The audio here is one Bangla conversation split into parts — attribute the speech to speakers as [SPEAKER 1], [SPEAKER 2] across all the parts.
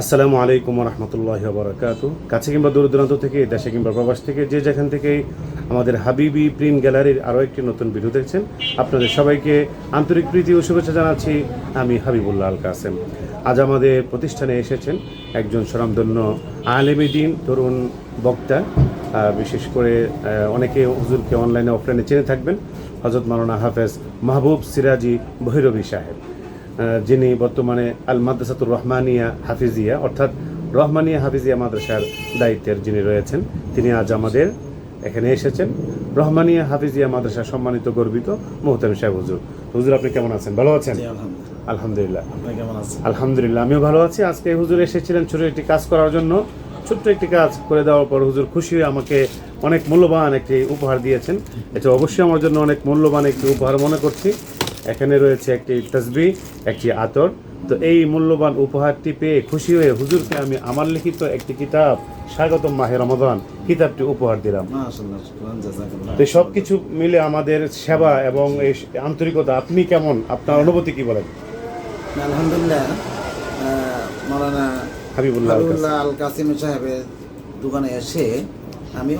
[SPEAKER 1] আসসালামু আলাইকুম রহমতুল্লাহ বরকাত কাছে কিংবা দূর দূরান্ত থেকে, দেশে কিংবা প্রবাস থেকে, যে যেখান থেকে আমাদের হাবিবি প্রিন্ট গ্যালারির আরও একটি নতুন ভিডিও দেখছেন, আপনাদের সবাইকে আন্তরিক প্রীতি ও শুভেচ্ছা জানাচ্ছি। আমি হাবিবুল্লাহ আল কাসেম। আজ আমাদের প্রতিষ্ঠানে এসেছেন একজন স্বনামধন্য আলেমী দিন, তরুণ বক্তা। বিশেষ করে অনেকে হুজুরকে অনলাইনে অফলাইনে চেনে থাকবেন হজরত মাওলানা হাফেজ মাহবুব সিরাজি ভৈরবী সাহেব। যিনি বর্তমানে আল মাদ্রাসাতুর রহমানিয়া হাফিজিয়া অর্থাৎ রহমানিয়া হাফিজিয়া মাদ্রাসার দায়িত্বের যিনি রয়েছেন তিনি আজ আমাদের এখানে এসেছেন। রহমানিয়া হাফিজিয়া মাদ্রাসা সম্মানিত গর্বিত মোহতাম সাহেব হুজুর। হুজুর আপনি কেমন আছেন? ভালো আছেন?
[SPEAKER 2] আলহামদুলিল্লাহ।
[SPEAKER 1] আলহামদুলিল্লাহ।
[SPEAKER 2] কেমন আছেন?
[SPEAKER 1] আলহামদুলিল্লাহ আমিও ভালো আছি। আজকে হুজুর এসেছিলেন ছোট একটি কাজ করার জন্য। ছোট্ট একটি কাজ করে দেওয়ার পর হুজুর খুশি হয়ে আমাকে অনেক মূল্যবান একটি উপহার দিয়েছেন। এটা অবশ্যই আমার জন্য অনেক মূল্যবান একটি উপহার মনে করছি। এখানে রয়েছে একটি তসবি একটি আতর। তো এই মূল্যবান উপহারটি পেয়ে খুশি হয়ে হুজুরকে আমি আমার লিখিত একটি কিতাব স্বাগতম মাহে রমাদান কিতাবটি উপহার দিলাম। তো সব কিছু মিলে আমাদের সেবা এবং এই আন্তরিকতা আপনি কেমন? আপনার অনুভূতি কি বলেন?
[SPEAKER 2] আলহামদুলিল্লাহ
[SPEAKER 1] হাবিবুল্লাহ আল কাসেম।
[SPEAKER 2] কাসিম সাহেবের দোকানে এসে আমি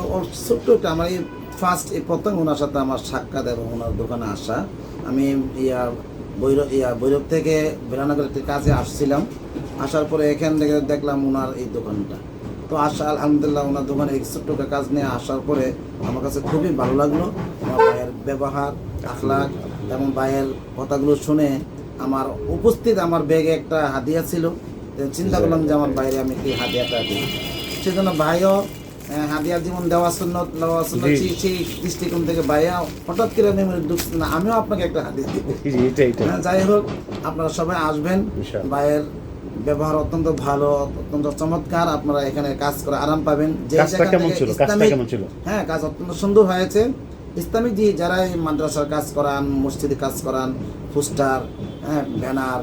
[SPEAKER 2] ছোট্ট একটা আমার এই ফার্স্ট এই প্রথম ওনার সাথে আমার সাক্ষাৎ এবং ওনার দোকানে আসা। আমি ইয়া বৈরব ইয়া বৈরব থেকে বেরানগর একটি কাজে আসছিলাম। আসার পরে এখান থেকে দেখলাম ওনার এই দোকানটা। তো আসা, আলহামদুলিল্লাহ ওনার দোকানে ছোট্ট একটা কাজ নিয়ে আসার পরে আমার কাছে খুবই ভালো লাগল। আমার ভাইয়ের ব্যবহার আখলাক এবং ভাইয়ের কথাগুলো শুনে আমার উপস্থিত আমার ব্যাগে একটা হাদিয়া ছিল। চিন্তা করলাম যে আমার বাইরে আমি কি হাদিয়াটা দিই। সেজন্য ভাইও আহ, হাদিয়ার জীবন দেওয়া সুন্নত দেওয়া সুন্নত সেই- দৃষ্টিকোণ থেকে ভাইয়া হঠাৎ করে নেমে ঢুকছে না আমিও আপনাকে একটা হাদিয়া দিব। হ্যাঁ, যাই হোক আপনারা সবাই আসবেন। ভাইয়ের ব্যবহার অত্যন্ত ভালো অত্যন্ত চমৎকার আপনারা এখানে কাজ করে আরাম পাবেন। যে? হ্যাঁ কাজ অত্যন্ত সুন্দর হয়েছে। ইসলামিক যে যারা এই মাদ্রাসার কাজ করান মসজিদে কাজ করান পোস্টার হ্যাঁ ব্যানার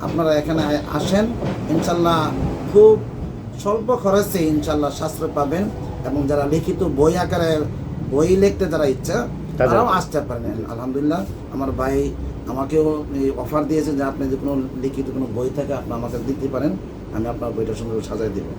[SPEAKER 2] আপনারা এখানে আসেন। ইনশাল্লাহ খুব স্বল্প খরচে ইনশাল্লাহ সাশ্রয় পাবেন। এবং যারা লিখিত বই আকারে বই লিখতে যারা ইচ্ছা তারাও আসতে পারেন। আলহামদুলিল্লাহ আমার ভাই আমাকেও অফার দিয়েছে যে আপনি যে কোনো লিখিত কোনো বই থাকে আপনি আমাকে দিতে পারেন আমি আপনার বইটা সুন্দর সাজাই দেবো।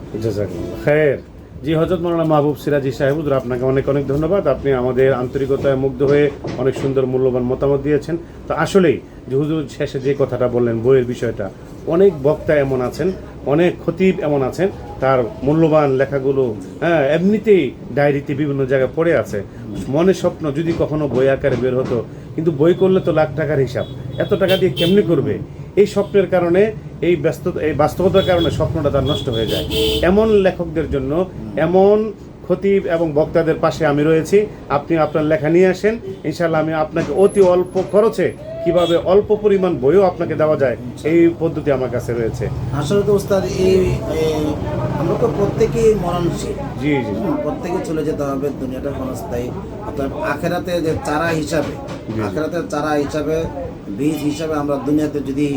[SPEAKER 1] খের জি হজরত মৌলানা মাহবুব সিরাজি সাহেব আপনাকে অনেক অনেক ধন্যবাদ। আপনি আমাদের আন্তরিকতায় মুগ্ধ হয়ে অনেক সুন্দর মূল্যবান মতামত দিয়েছেন। তো আসলেই যে হুজুর শেষে যে কথাটা বললেন বইয়ের বিষয়টা অনেক বক্তা এমন আছেন অনেক খতিব এমন আছেন তার মূল্যবান লেখাগুলো হ্যাঁ এমনিতেই ডায়েরিতে বিভিন্ন জায়গায় পড়ে আছে। মনের স্বপ্ন যদি কখনো বই আকারে বের হতো, কিন্তু বই করলে তো লাখ টাকার হিসাব। এত টাকা দিয়ে কেমনি করবে? এই স্বপ্নের কারণে, এই ব্যস্ত এই বাস্তবতার কারণে স্বপ্নটা তার নষ্ট হয়ে যায়। এমন লেখকদের জন্য, এমন খতিব এবং বক্তাদের পাশে আমি রয়েছি। আপনি আপনার লেখা নিয়ে আসেন ইনশাল্লাহ আমি আপনাকে অতি অল্প খরচে কীভাবে অল্প পরিমাণ বইও আপনাকে দেওয়া যায় এই পদ্ধতি আমার কাছে রয়েছে।
[SPEAKER 2] আসলে তো উস্তাদ এই আমরা তো প্রত্যেকেই মরণশীল।
[SPEAKER 1] জি জি।
[SPEAKER 2] প্রত্যেকে চলে যেতে হবে দুনিয়াটা ক্ষণস্থায়ী। অর্থাৎ আখেরাতে যে চারা হিসাবে আখেরাতে চারা হিসাবে বীজ হিসাবে আমরা দুনিয়াতে যদি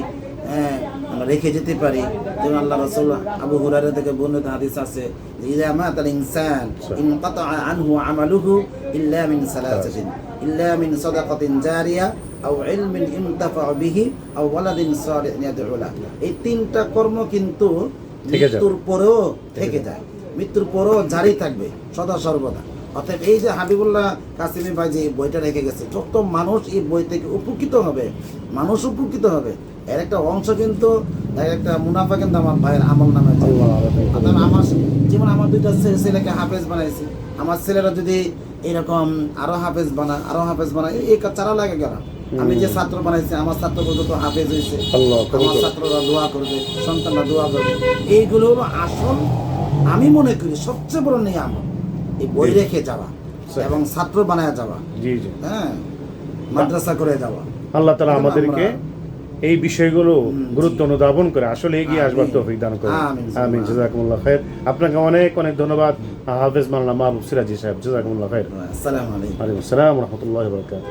[SPEAKER 2] হ্যাঁ, আমরা রেখে যেতে পারি যেমন আল্লাহ রসুল আবু হুরারে থেকে বর্ণিত হাদিস আছে যে ইযা মাতাল ইনসান ইনকাতা আনহু আমালুহু ইল্লা মিন সালাসাতিন ইল্লা মিন সাদাকাতিন জারিয়া আও ইলমিন ইনতাফা বিহি আও ওয়ালাদিন সালিহিন ইয়াদউ এই তিনটা কর্ম কিন্তু। মৃত্যুর পরেও থেকে যায়। মৃত্যুর পরেও জারি থাকবে সদা সর্বদা। অর্থাৎ এই যে হাবিবুল্লাহ কাসিমি ভাই যে বইটা রেখে গেছে যত মানুষ এই বই থেকে উপকৃত হবে মানুষ উপকৃত হবে এর একটা অংশ কিন্তু একটা মুনাফা কিন্তু আমার ভাইয়ের আমল নামে অর্থাৎ আমার যেমন আমার দুইটা ছেলেকে হাফেজ বানাইছি আমার ছেলেরা যদি এরকম আরও হাফেজ বানা আরও হাফেজ বানায় এই চারা লাগে কেন? আমি যে ছাত্র বানাইছি আমার ছাত্র পর্যন্ত হাফেজ হয়েছে। আমার ছাত্ররা দোয়া করবে সন্তানরা দোয়া করবে। এইগুলো হলো আসল আমি মনে করি সবচেয়ে বড় নিয়ম এই বই রেখে যাওয়া এবং ছাত্র বানায় যাওয়া। হ্যাঁ মাদ্রাসা করে যাওয়া।
[SPEAKER 1] আল্লাহ তালা আমাদেরকে এই বিষয়গুলো গুরুত্ব অনুধাবন করে আসলে এগিয়ে আসবার। তৌফিক দান করে আমিন। জাজাকুমুল্লাহ খায়ের আপনাকে অনেক অনেক ধন্যবাদ। হাফেজ মাওলানা মাহবুব সিরাজি সাহেব জাজাকুমুল্লাহ খায়ের
[SPEAKER 2] আসসালামু আলাইকুম।
[SPEAKER 1] আলাইকুম আসসালাম রহমতুল্লাহ বরকাত